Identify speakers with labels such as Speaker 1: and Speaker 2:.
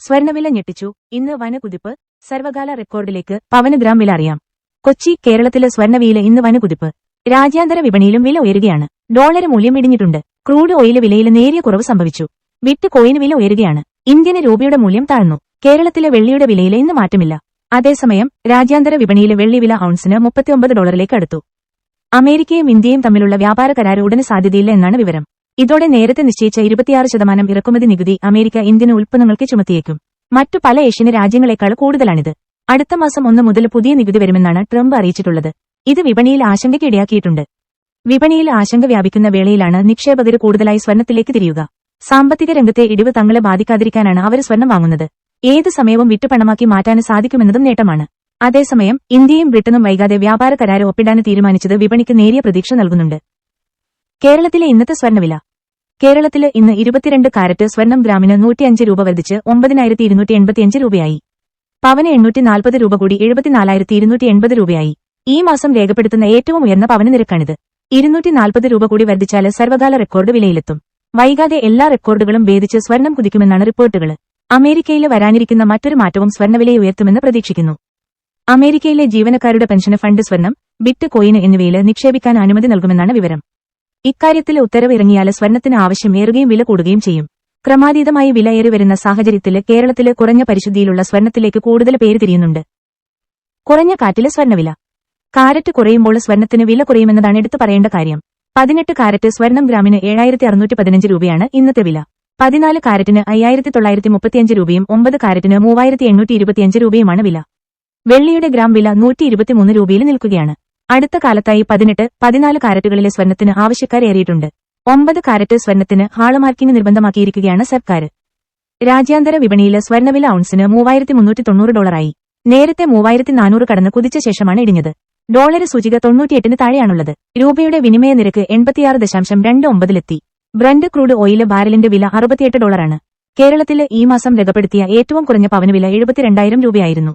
Speaker 1: സ്വർണവില ഞെട്ടിച്ചു. ഇന്ന് വനകുതിപ്പ് സർവകാല റെക്കോർഡിലേക്ക് പവന് ഗ്രാം വില അറിയാം. കൊച്ചി കേരളത്തിലെ സ്വർണവില ഇന്ന് വനകുതിപ്പ്. രാജ്യാന്തര വിപണിയിലും വില ഉയരുകയാണ്. ഡോളർ മൂല്യം ഇടിഞ്ഞിട്ടുണ്ട്. ക്രൂഡ് ഓയിൽ വിലയിൽ നേരിയ കുറവ് സംഭവിച്ചു. ബിറ്റ് കോയിന് വില ഉയരുകയാണ്. ഇന്ത്യന് രൂപയുടെ മൂല്യം താഴ്ന്നു. കേരളത്തിലെ വെള്ളിയുടെ വിലയിൽ ഇന്ന് മാറ്റമില്ല. അതേസമയം രാജ്യാന്തര വിപണിയിലെ വെള്ളി വില ഔൺസിന് മുപ്പത്തിയൊമ്പത് ഡോളറിലേക്ക് അടുത്തു. അമേരിക്കയും ഇന്ത്യയും തമ്മിലുള്ള വ്യാപാര കരാർ ഉടനെ സാധ്യതയില്ല എന്നാണ് വിവരം. ഇതോടെ നേരത്തെ നിശ്ചയിച്ച ഇരുപത്തിയാറ് ശതമാനം ഇറക്കുമതി നികുതി അമേരിക്ക ഇന്ത്യൻ ഉൽപ്പന്നങ്ങൾക്ക് ചുമത്തിയേക്കും. മറ്റു പല ഏഷ്യൻ രാജ്യങ്ങളെക്കാൾ കൂടുതലാണിത്. അടുത്ത മാസം ഒന്ന് മുതൽ പുതിയ നികുതി വരുമെന്നാണ് ട്രംപ് അറിയിച്ചിട്ടുള്ളത്. ഇത് വിപണിയിൽ ആശങ്കയ്ക്കിടയാക്കിയിട്ടുണ്ട്. വിപണിയിൽ ആശങ്ക വ്യാപിക്കുന്ന വേളയിലാണ് നിക്ഷേപകർ കൂടുതലായി സ്വർണത്തിലേക്ക് തിരിയുക. സാമ്പത്തിക രംഗത്തെ ഇടിവ് തങ്ങളെ ബാധിക്കാതിരിക്കാനാണ് അവർ സ്വർണം വാങ്ങുന്നത്. ഏത് സമയവും വിട്ടുപണമാക്കി മാറ്റാൻ സാധിക്കുമെന്നതും നേട്ടമാണ്. അതേസമയം ഇന്ത്യയും ബ്രിട്ടനും വൈകാതെ വ്യാപാര കരാർ ഒപ്പിടാൻ തീരുമാനിച്ചത് വിപണിക്ക് നേരിയ പ്രതീക്ഷ നൽകുന്നുണ്ട്. കേരളത്തിലെ ഇന്നത്തെ സ്വർണവില കേരളത്തിൽ ഇന്ന് ഇരുപത്തിരണ്ട് കാരറ്റ് സ്വർണം ഗ്രാമിന് നൂറ്റിയഞ്ച് രൂപ വർദ്ധിച്ച് ഒമ്പതിനായിരത്തി ഇരുന്നൂറ്റി എൺപത്തിയഞ്ച് രൂപയായി. പവന് എണ്ണൂറ്റി നാൽപ്പത് രൂപ കൂടി എഴുപത്തിനാലായിരത്തി ഇരുന്നൂറ്റി എൺപത് രൂപയായി. ഈ മാസം രേഖപ്പെടുത്തുന്ന ഏറ്റവും ഉയർന്ന പവന നിരക്കാണിത്. ഇരുന്നൂറ്റി നാൽപ്പത് രൂപ കൂടി വർദ്ധിച്ചാൽ സർവകാല റെക്കോർഡ് വിലയിലെത്തും. വൈകാതെ എല്ലാ റെക്കോർഡുകളും ഭേദിച്ച് സ്വർണം കുതിക്കുമെന്നാണ് റിപ്പോർട്ടുകൾ അമേരിക്കയിൽ വരാനിരിക്കുന്ന മറ്റൊരു മാറ്റവും സ്വർണവിലയെ ഉയർത്തുമെന്ന് പ്രതീക്ഷിക്കുന്നു. അമേരിക്കയിലെ ജീവനക്കാരുടെ പെൻഷൻ ഫണ്ട് സ്വർണം ബിറ്റ് കോയിന് എന്നിവയിൽ നിക്ഷേപിക്കാൻ അനുമതി നൽകുമെന്നാണ് വിവരം. ഇക്കാര്യത്തിൽ ഉത്തരവ് ഇറങ്ങിയാൽ സ്വർണത്തിന് ആവശ്യം ഏറുകയും വില കൂടുകയും ചെയ്യും. ക്രമാതീതമായി വിലയേറി വരുന്ന സാഹചര്യത്തിൽ കേരളത്തിലെ കുറഞ്ഞ പരിശുദ്ധിയിലുള്ള സ്വർണത്തിലേക്ക് കൂടുതൽ പേര് തിരിയുന്നുണ്ട്. കുറഞ്ഞ കാറ്റിലെ സ്വർണവില കാരറ്റ് കുറയുമ്പോൾ സ്വർണത്തിന് വില കുറയുമെന്നതാണ് എടുത്തു പറയേണ്ട കാര്യം. പതിനെട്ട് കാരറ്റ് സ്വർണം ഗ്രാമിന് ഏഴായിരത്തി അറുന്നൂറ്റി പതിനഞ്ച് രൂപയാണ് ഇന്നത്തെ വില. പതിനാല് കാരറ്റിന് അയ്യായിരത്തി തൊള്ളായിരത്തി മുപ്പത്തിയഞ്ച് രൂപയും ഒമ്പത് കാരറ്റിന് മൂവായിരത്തി എണ്ണൂറ്റി ഇരുപത്തിയഞ്ച് രൂപയുമാണ് വില. വെള്ളിയുടെ ഗ്രാം വില നൂറ്റി ഇരുപത്തിമൂന്ന് രൂപയിൽ നിൽക്കുകയാണ്. അടുത്ത കാലത്തായി പതിനെട്ട് പതിനാല് കാരറ്റുകളിലെ സ്വർണത്തിന് ആവശ്യക്കാരേറിയിട്ടുണ്ട് ഒമ്പത് കാരറ്റ് സ്വർണത്തിന് ഹാളുമാർക്കിംഗ് നിർബന്ധമാക്കിയിരിക്കുകയാണ് സർക്കാർ. രാജ്യാന്തര വിപണിയിലെ സ്വർണവില ഔൺസിന് മൂവായിരത്തി മുന്നൂറ്റി തൊണ്ണൂറ് ഡോളറായി. നേരത്തെ മൂവായിരത്തി നാനൂറ് കടന്ന് കുതിച്ച ശേഷമാണ് ഇടിഞ്ഞത്. ഡോളർ സൂചിക തൊണ്ണൂറ്റിയെട്ടിന് താഴെയാണുള്ളത്. രൂപയുടെ വിനിമയ നിരക്ക് എൺപത്തിയാറ് ദശാംശം രണ്ട് ഒമ്പതിലെത്തി. ബ്രണ്ട് ക്രൂഡ് ഓയിൽ ബാരലിന്റെ വില അറുപത്തിയെട്ട് ഡോളറാണ്. കേരളത്തിലെ ഈ മാസം രേഖപ്പെടുത്തിയ ഏറ്റവും കുറഞ്ഞ പവന് വില എഴുപത്തിരണ്ടായിരം രൂപയായിരുന്നു.